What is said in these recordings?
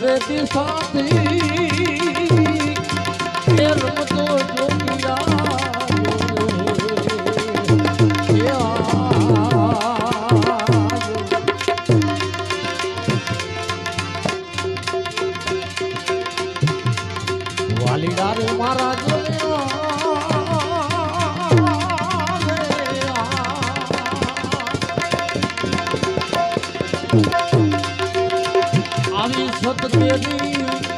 રે દિશાથી મારી છત તેરી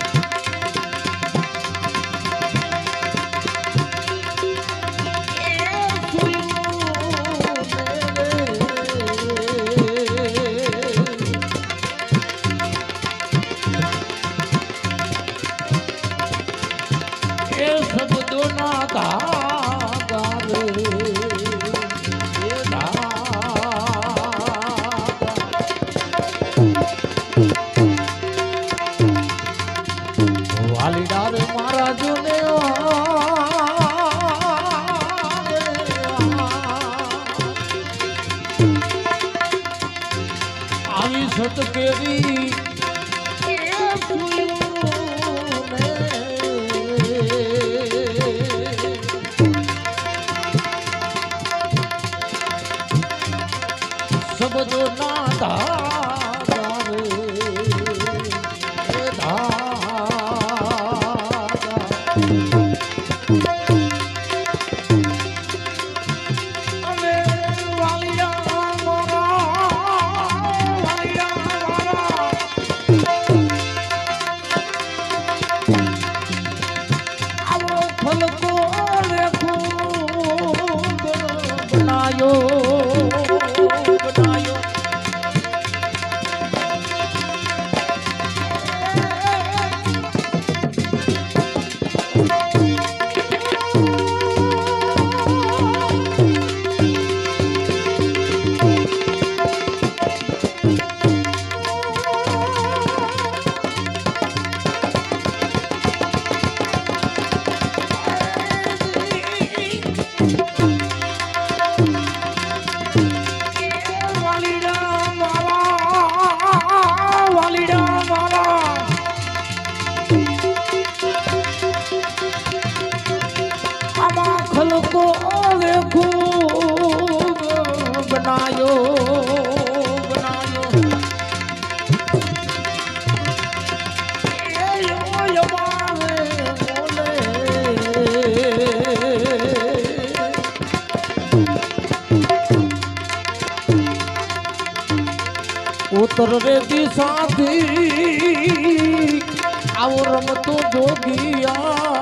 તર રેતી સાથી આવો રમતો જોગિયા.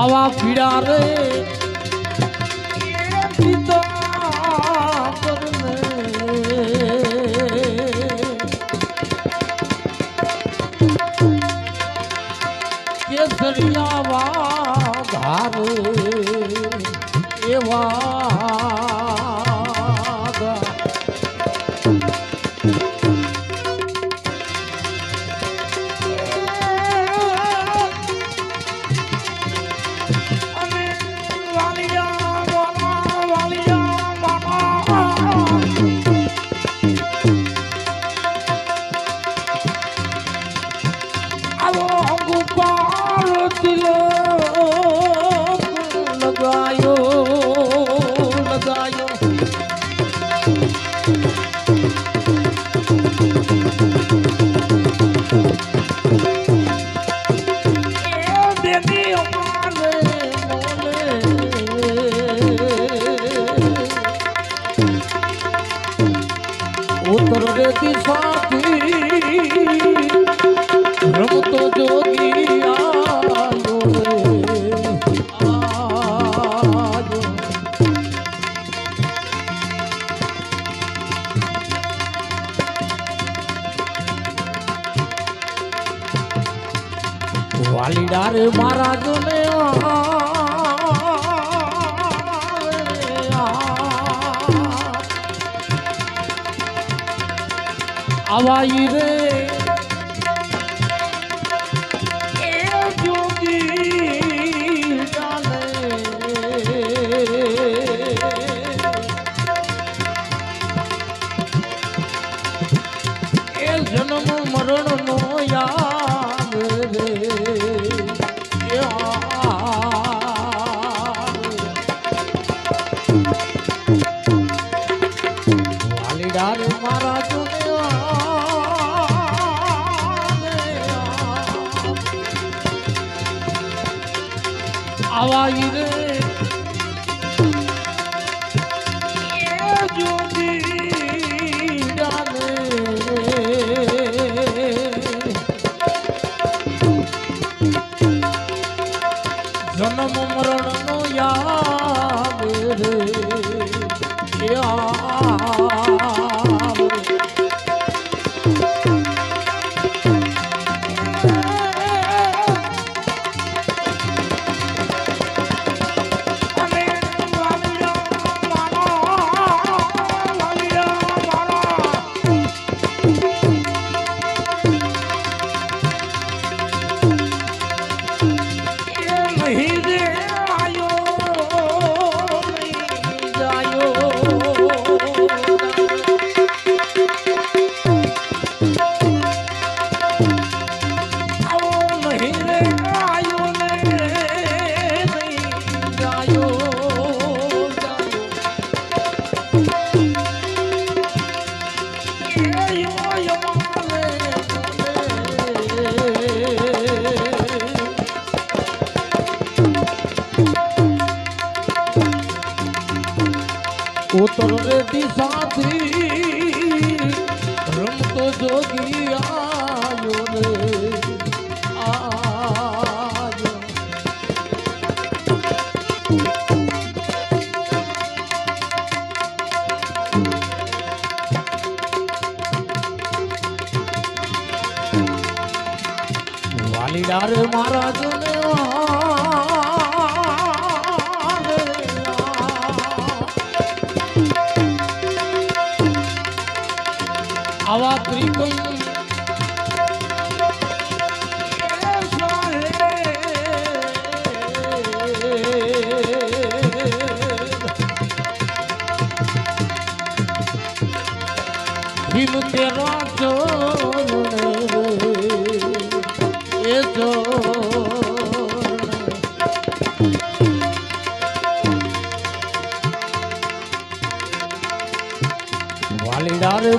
આવા પીડા રે. પિતા આવાઈ રે એ આવાઈ રે જન્મ મરણ નો યાદ રે. યાદ રે દિશાથી રમતો જોગી આયો રે વાલીડાર મહારાજ ને આવા ત્રિકોણ ભીમ તેરા ચોરણ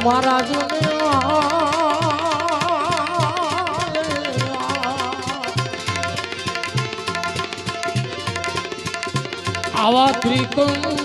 મહારાજ આવા ત્રિકોણ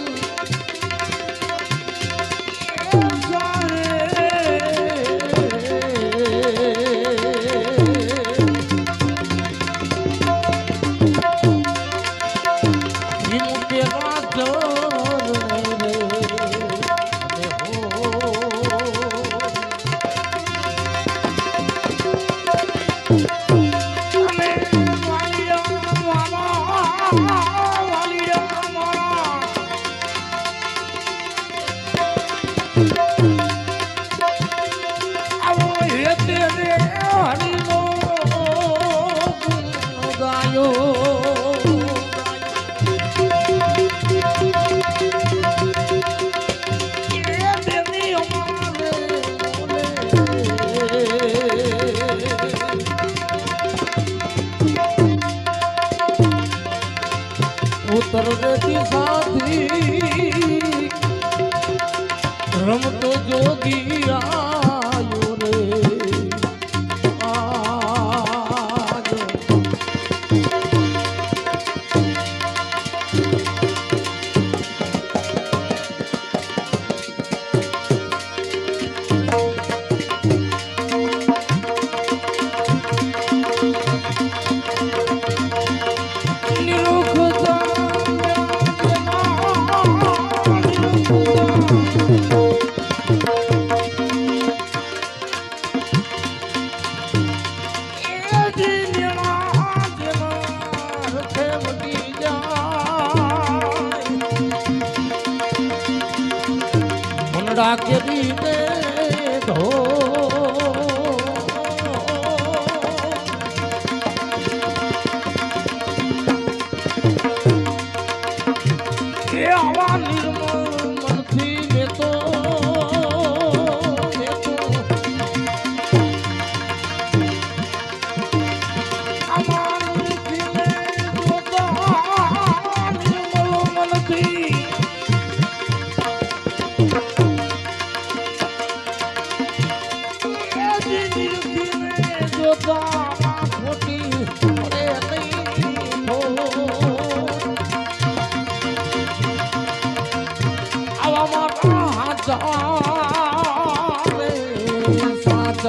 ডাকে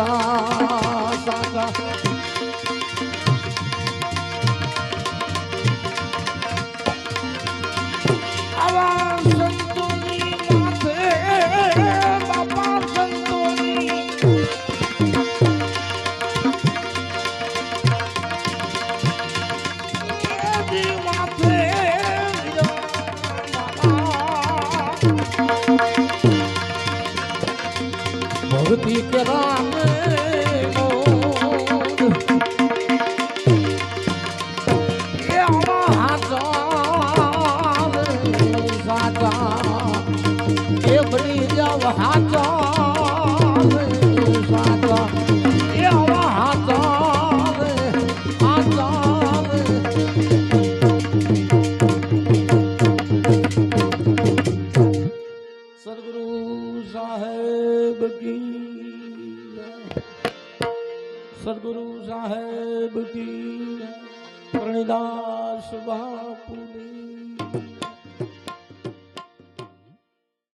સાચા સાચા આવા સંતોની માથે